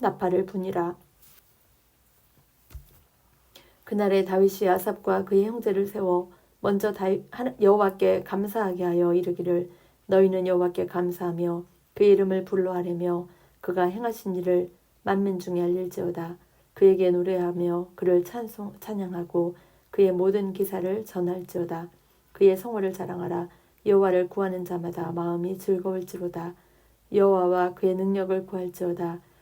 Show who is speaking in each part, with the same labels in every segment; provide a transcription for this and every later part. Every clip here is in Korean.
Speaker 1: 나팔을 부니라. 그날에 다윗이 아삽과 그의 형제를 세워 먼저 하나- 여호와께 감사하게 하여 이르기를 너희는 여호와께 감사하며 그 이름을 불러 하려며 그가 행하신 일을 만민 중에 알릴지어다. 그에게 노래하며 그를 찬송 찬양하고 그의 모든 기사를 전할지어다. 그의 성호를 자랑하라. 여호와를 구하는 자마다 마음이 즐거울지로다. 여호와와 그의 능력을 구할지어다.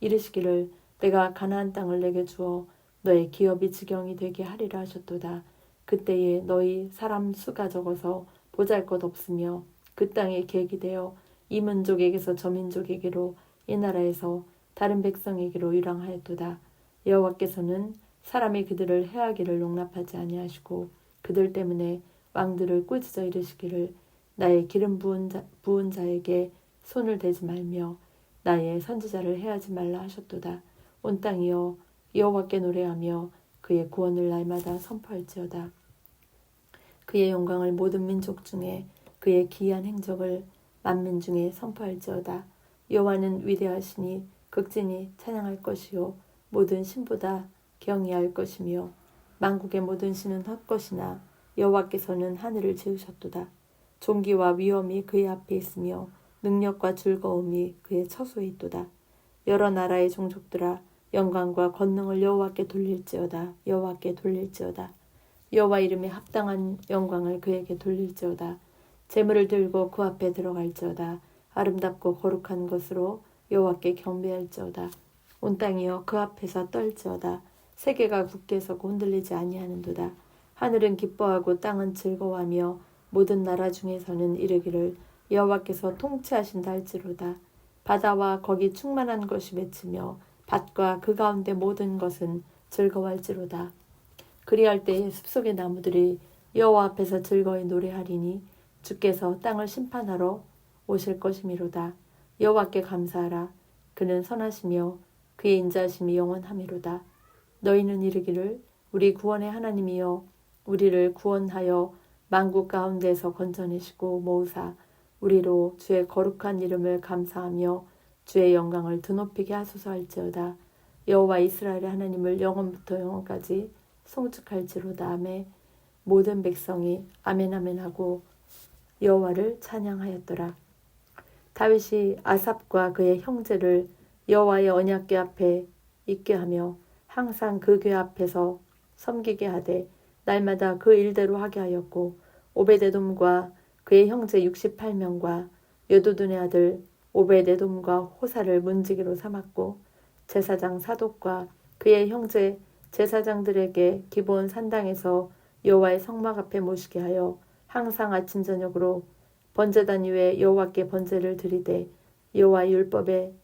Speaker 1: 이르시기를 내가 가나안 땅을 내게 주어 너의 기업이 지경이 되게 하리라 하셨도다. 그때에 너희 사람 수가 적어서 보잘 것 없으며 그 땅에 객이 되어 이 민족에게서 저 민족에게로 이 나라에서 다른 백성에게로 유랑하였도다. 여호와께서는 사람이 그들을 해하기를 용납하지 아니하시고 그들 때문에 왕들을 꾸짖어 이르시기를 나의 기름 부은, 자, 부은 자에게 손을 대지 말며 나의 선지자를 해하지 말라 하셨도다. 온 땅이여 여호와께 노래하며 그의 구원을 날마다 선포할지어다. 그의 영광을 모든 민족 중에 그의 기이한 행적을 만민 중에 선포할지어다. 여호와는 위대하시니 극진히 찬양할 것이요 모든 신보다 경외할 것이며 만국의 모든 신은 헛것이나 여호와께서는 하늘을 지으셨도다. 존귀와 위엄이 그의 앞에 있으며 능력과 즐거움이 그의 처소에 있도다. 여러 나라의 종족들아 영광과 권능을 여호와께 돌릴지어다. 여호와께 돌릴지어다. 여호와 이름에 합당한 영광을 그에게 돌릴지어다. 재물을 들고 그 앞에 들어갈지어다. 아름답고 거룩한 것으로 여호와께 경배할지어다. 온 땅이여 그 앞에서 떨지어다. 세계가 굳게 서고 흔들리지 아니하는도다. 하늘은 기뻐하고 땅은 즐거워하며 모든 나라 중에서는 이르기를 여호와께서 통치하신다 할지로다. 바다와 거기 충만한 것이 맺히며 밭과 그 가운데 모든 것은 즐거워할지로다. 그리할 때에 숲속의 나무들이 여호와 앞에서 즐거이 노래하리니 주께서 땅을 심판하러 오실 것이미로다. 여호와께 감사하라. 그는 선하시며 그의 인자심이 영원하미로다. 너희는 이르기를 우리 구원의 하나님이여 우리를 구원하여 만국 가운데서 건져내시고 모으사 우리로 주의 거룩한 이름을 감사하며 주의 영광을 드높이게 하소서 할지어다. 여호와 이스라엘의 하나님을 영원부터 영원까지 송축할지로다. 아멘. 모든 백성이 아멘 아멘 하고 여호와를 찬양하였더라. 다윗이 아삽과 그의 형제를 여호와의 언약궤 앞에 있게 하며 항상 그 궤 앞에서 섬기게 하되 날마다 그 일대로 하게 하였고 오베데돔과 그의 형제 68명과 여두둔의 아들 오베데돔과 호사를 문지기로 삼았고 제사장 사독과 그의 형제 제사장들에게 기본 산당에서 여호와의 성막 앞에 모시게 하여 항상 아침 저녁으로 번제단 위에 여호와께 번제를 드리되 여호와의 율법에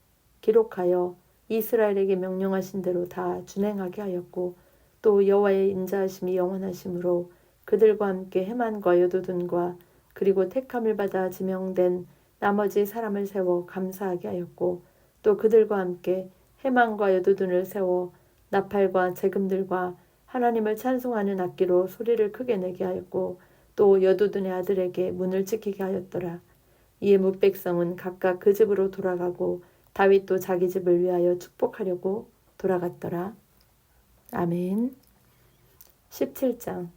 Speaker 1: 기록하여 이스라엘에게 명령하신 대로 다 준행하게 하였고 또 여호와의 인자하심이 영원하심으로 그들과 함께 해만과 여두둔과 그리고 택함을 받아 지명된 나머지 사람을 세워 감사하게 하였고 또 그들과 함께 해만과 여두둔을 세워 나팔과 재금들과 하나님을 찬송하는 악기로 소리를 크게 내게 하였고 또 여두둔의 아들에게 문을 지키게 하였더라. 이에 뭇백성은 각각 그 집으로 돌아가고 다윗도 자기 집을 위하여 축복하려고 돌아갔더라. 아멘. 17장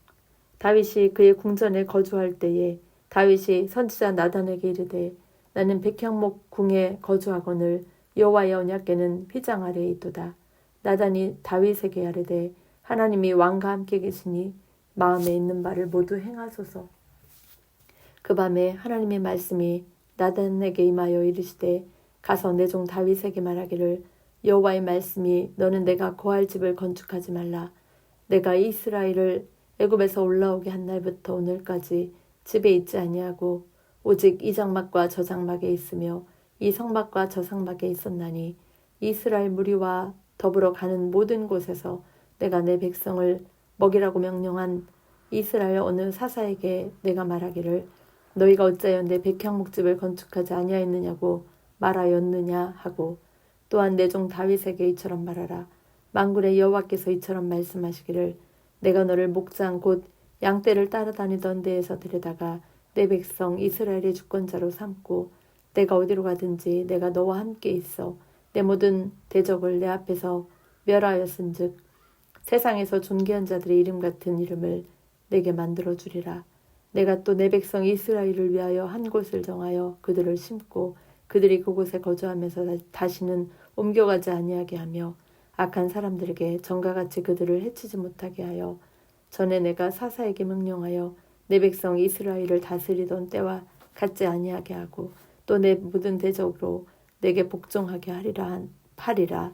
Speaker 1: 다윗이 그의 궁전에 거주할 때에 다윗이 선지자 나단에게 이르되 나는 백향목 궁에 거주하거늘 여호와의 언약궤는 휘장 아래에 있도다. 나단이 다윗에게 아뢰되 하나님이 왕과 함께 계시니 마음에 있는 바를 모두 행하소서. 그 밤에 하나님의 말씀이 나단에게 임하여 이르시되 가서 내 종 다윗에게 말하기를 여호와의 말씀이 너는 내가 거할 집을 건축하지 말라. 내가 이스라엘을 애굽에서 올라오게 한 날부터 오늘까지 집에 있지 아니하고 오직 이 장막과 저 장막에 있으며 이 성막과 저 성막에 있었나니 이스라엘 무리와 더불어 가는 모든 곳에서 내가 내 백성을 먹이라고 명령한 이스라엘 어느 사사에게 내가 말하기를 너희가 어찌하여 내 백향목집을 건축하지 아니하였느냐고 말하였느냐 하고 또한 내 종 다윗에게 이처럼 말하라. 만군의 여호와께서 이처럼 말씀하시기를 내가 너를 목장 곧 양떼를 따라다니던 데에서 데려다가 내 백성 이스라엘의 주권자로 삼고 내가 어디로 가든지 내가 너와 함께 있어 내 모든 대적을 내 앞에서 멸하였은즉 세상에서 존귀한 자들의 이름 같은 이름을 내게 만들어 주리라. 내가 또 내 백성 이스라엘을 위하여 한 곳을 정하여 그들을 심고 그들이 그곳에 거주하면서 다시는 옮겨가지 아니하게 하며 악한 사람들에게 전과 같이 그들을 해치지 못하게 하여 전에 내가 사사에게 명령하여 내 백성 이스라엘을 다스리던 때와 같지 아니하게 하고 또 내 모든 대적으로 내게 복종하게 하리라 하리라.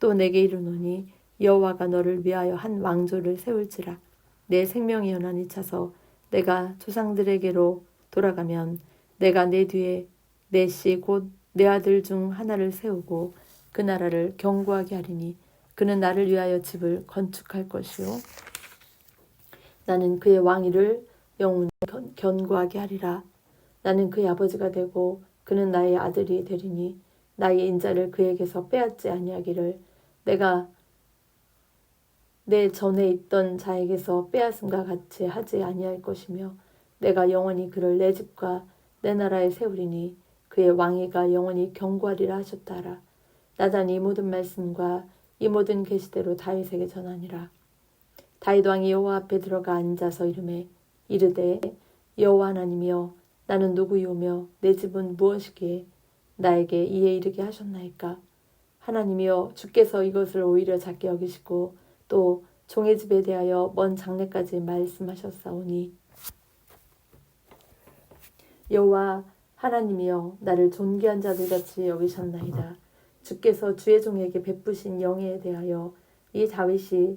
Speaker 1: 또 내게 이르노니 여호와가 너를 위하여 한 왕조를 세울지라. 내 생명이 연한히 차서 내가 조상들에게로 돌아가면 내가 내 뒤에 내 씨 곧 내 아들 중 하나를 세우고 그 나라를 경고하게 하리니 그는 나를 위하여 집을 건축할 것이요 나는 그의 왕위를 영원히 견고하게 하리라. 나는 그의 아버지가 되고 그는 나의 아들이 되리니 나의 인자를 그에게서 빼앗지 아니하기를 내가 내 전에 있던 자에게서 빼앗음과 같이 하지 아니할 것이며 내가 영원히 그를 내 집과 내 나라에 세우리니 그의 왕위가 영원히 경고하리라 하셨다라. 나단이 이 모든 말씀과 이 모든 계시대로 다윗에게 전하니라 다윗 왕이 여호와 앞에 들어가 앉아서 이름에 이르되 여호와 하나님이여 나는 누구이오며 내 집은 무엇이기에 나에게 이에 이르게 하셨나이까 하나님이여 주께서 이것을 오히려 작게 여기시고 또 종의 집에 대하여 먼 장래까지 말씀하셨사오니 여호와 하나님이여 나를 존귀한 자들 같이 여기셨나이다. 주께서 주의 종에게 베푸신 영예에 대하여 이 다윗이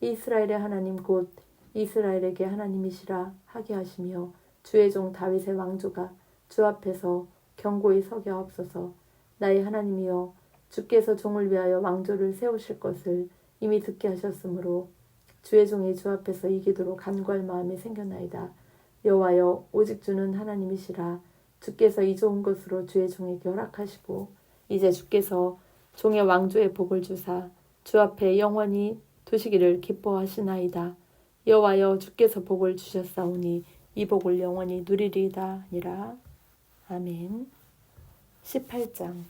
Speaker 1: 이스라엘의 하나님 곧 이스라엘에게 하나님이시라 하게 하시며 주의 종 다윗의 왕조가 주 앞에서 경고히 서게 하옵소서 나의 하나님이여 주께서 종을 위하여 왕조를 세우실 것을 이미 듣게 하셨으므로 주의 종이 주 앞에서 이기도록 간구할 마음이 생겨나이다. 여호와여 오직 주는 하나님이시라 주께서 이 좋은 것으로 주의 종에게 허락하시고 이제 주께서 종의 왕조의 복을 주사 주 앞에 영원히 두시기를 기뻐하시나이다. 여호와여 주께서 복을 주셨사오니 이 복을 영원히 누리리이다 아니라 아멘. 18장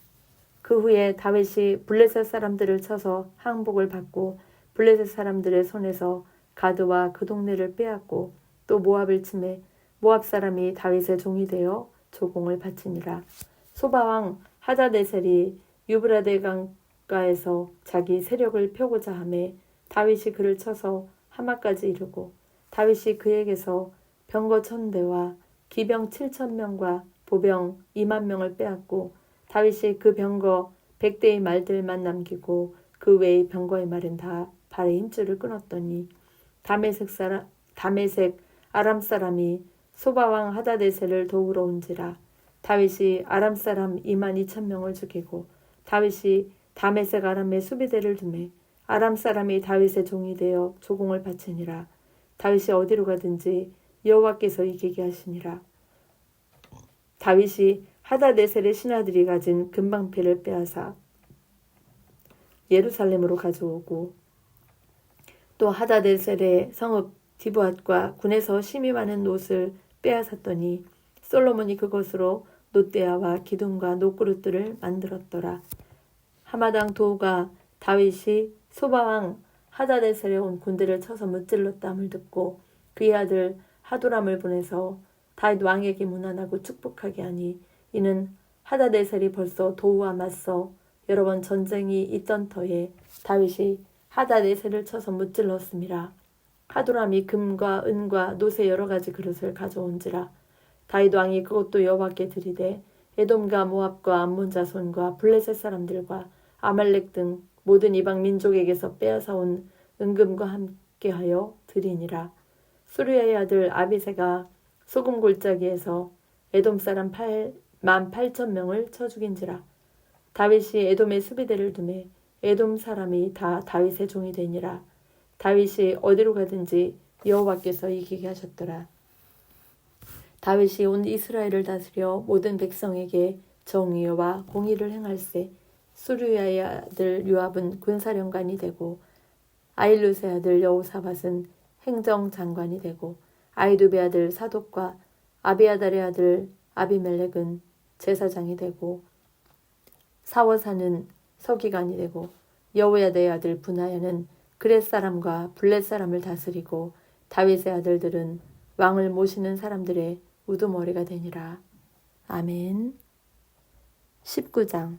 Speaker 1: 그 후에 다윗이 블레셋 사람들을 쳐서 항복을 받고 블레셋 사람들의 손에서 가드와 그 동네를 빼앗고 또 모압을 침해 모압 사람이 다윗의 종이 되어 조공을 바치니라. 소바왕 하다데셀이 유브라데 강가에서 자기 세력을 펴고자 하매 다윗이 그를 쳐서 하마까지 이르고 다윗이 그에게서 병거 천 대와 기병 칠천 명과 보병 이만 명을 빼앗고 다윗이 그 병거 백대의 말들만 남기고 그 외의 병거의 말은 다 발의 힘줄을 끊었더니 다메색 사람 다메색 아람 사람이 소바왕 하다데셀을 도우러 온지라 다윗이 아람 사람 2만 2천 명을 죽이고 다윗이 다메색 아람의 수비대를 두매 아람 사람이 다윗의 종이 되어 조공을 바치니라 다윗이 어디로 가든지 여호와께서 이기게 하시니라 다윗이 하다데셀의 신하들이 가진 금방패를 빼앗아 예루살렘으로 가져오고 또 하다데셀의 성읍 디브앗과 군에서 심이 많은 옷을 빼앗았더니 솔로몬이 그것으로 노대야와 기둥과 노그릇들을 만들었더라. 하마당 도우가 다윗이 소바왕 하다데셀에 온 군대를 쳐서 무찔렀담을 듣고 그의 아들 하도람을 보내서 다윗 왕에게 문안하고 축복하게 하니 이는 하다데셀이 벌써 도우와 맞서 여러 번 전쟁이 있던 터에 다윗이 하다데셀을 쳐서 무찔렀음이라 하도람이 금과 은과 노새 여러 가지 그릇을 가져온지라 다윗 왕이 그것도 여호와께 드리되 에돔과 모압과 암몬 자손과 블레셋 사람들과 아말렉 등 모든 이방 민족에게서 빼앗아 온 은금과 함께하여 드리니라. 수르야의 아들 아비세가 소금 골짜기에서 에돔 사람 8 만 8천 명을 쳐 죽인지라. 다윗이 에돔의 수비대를 두매 에돔 사람이 다 다윗의 종이 되니라. 다윗이 어디로 가든지 여호와께서 이기게 하셨더라. 다윗이 온 이스라엘을 다스려 모든 백성에게 정의와 공의를 행할세 수르야의 아들 요압은 군사령관이 되고 아일루스의 아들 여호사밧은 행정장관이 되고 아이두베 아들 사독과 아비아달의 아들 아비멜렉은 제사장이 되고 사워사는 서기관이 되고 여호야다의 아들 분하야는 그렛 사람과 블렛 사람을 다스리고 다윗의 아들들은 왕을 모시는 사람들의 우두머리가 되니라. 아멘. 19장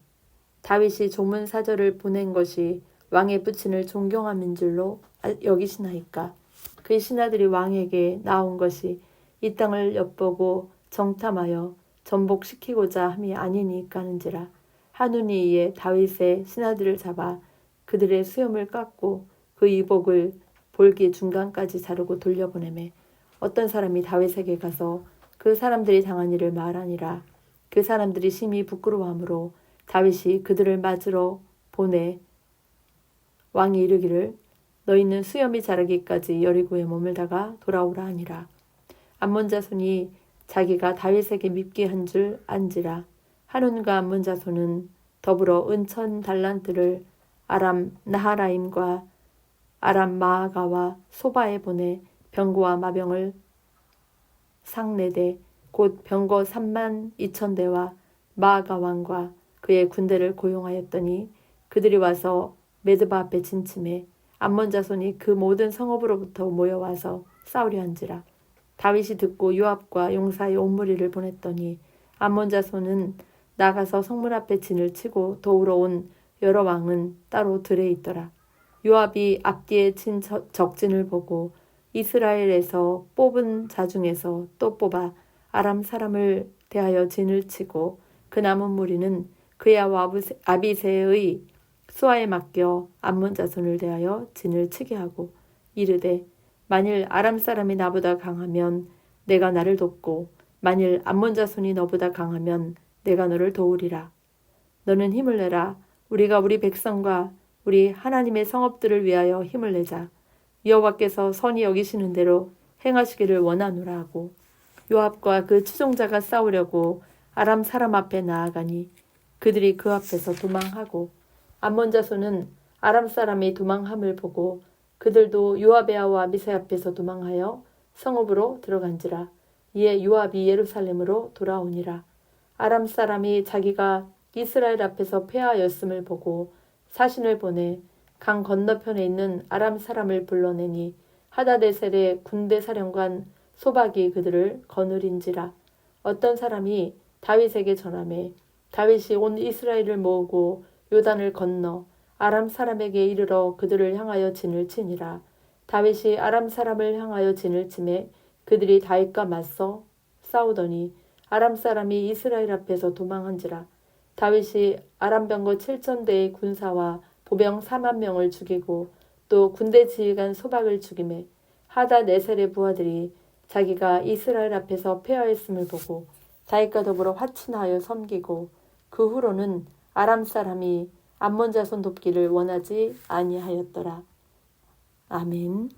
Speaker 1: 다윗이 조문 사절을 보낸 것이 왕의 부친을 존경함인 줄로 여기시나이까? 그의 신하들이 왕에게 나온 것이 이 땅을 엿보고 정탐하여 전복시키고자 함이 아니니까 하는지라. 한운이 이에 다윗의 신하들을 잡아 그들의 수염을 깎고 그 이복을 볼기 중간까지 자르고 돌려보내매 어떤 사람이 다윗에게 가서 그 사람들이 당한 일을 말하니라. 그 사람들이 심히 부끄러워하므로 다윗이 그들을 맞으러 보내 왕이 이르기를 너희는 수염이 자라기까지 여리고에 머물다가 돌아오라 하니라. 암몬 자손이 자기가 다윗에게 밉게 한 줄 안지라. 하룬과 암몬 자손은 더불어 은천 달란트를 아람 나하라임과 아람 마아가와 소바에 보내 병고와 마병을 상내대 곧 병거 3만 2천 대와 마아가 왕과 그의 군대를 고용하였더니 그들이 와서 메드바 앞에 진침해 암몬 자손이 그 모든 성읍으로부터 모여와서 싸우려 한지라 다윗이 듣고 요압과 용사의 온 무리를 보냈더니 암몬 자손은 나가서 성문 앞에 진을 치고 도우러 온 여러 왕은 따로 들에 있더라. 요압이 앞뒤에 친 적진을 보고 이스라엘에서 뽑은 자 중에서 또 뽑아 아람 사람을 대하여 진을 치고 그 남은 무리는 그의 아비세의 수하에 맡겨 암몬 자손을 대하여 진을 치게 하고 이르되 만일 아람 사람이 나보다 강하면 내가 나를 돕고 만일 암몬 자손이 너보다 강하면 내가 너를 도우리라. 너는 힘을 내라. 우리가 우리 백성과 우리 하나님의 성업들을 위하여 힘을 내자. 여호와께서 선히 여기시는 대로 행하시기를 원하노라 하고 요압과 그 추종자가 싸우려고 아람 사람 앞에 나아가니 그들이 그 앞에서 도망하고 암몬 자손은 아람 사람이 도망함을 보고 그들도 요압의 미세 앞에서 도망하여 성읍으로 들어간지라. 이에 요압이 예루살렘으로 돌아오니라. 아람 사람이 자기가 이스라엘 앞에서 패하였음을 보고 사신을 보내 강 건너편에 있는 아람 사람을 불러내니 하다데셀의 군대 사령관 소박이 그들을 거느린지라. 어떤 사람이 다윗에게 전함에 다윗이 온 이스라엘을 모으고 요단을 건너 아람 사람에게 이르러 그들을 향하여 진을 치니라. 다윗이 아람 사람을 향하여 진을 치매 그들이 다윗과 맞서 싸우더니 아람 사람이 이스라엘 앞에서 도망한지라. 다윗이 아람 병거 7천 대의 군사와 보병 4만 명을 죽이고 또 군대 지휘관 소박을 죽임에 하다 네셀의 부하들이 자기가 이스라엘 앞에서 패하였음을 보고 다윗과 더불어 화친하여 섬기고 그 후로는 아람 사람이 암몬 자손 돕기를 원하지 아니하였더라. 아멘.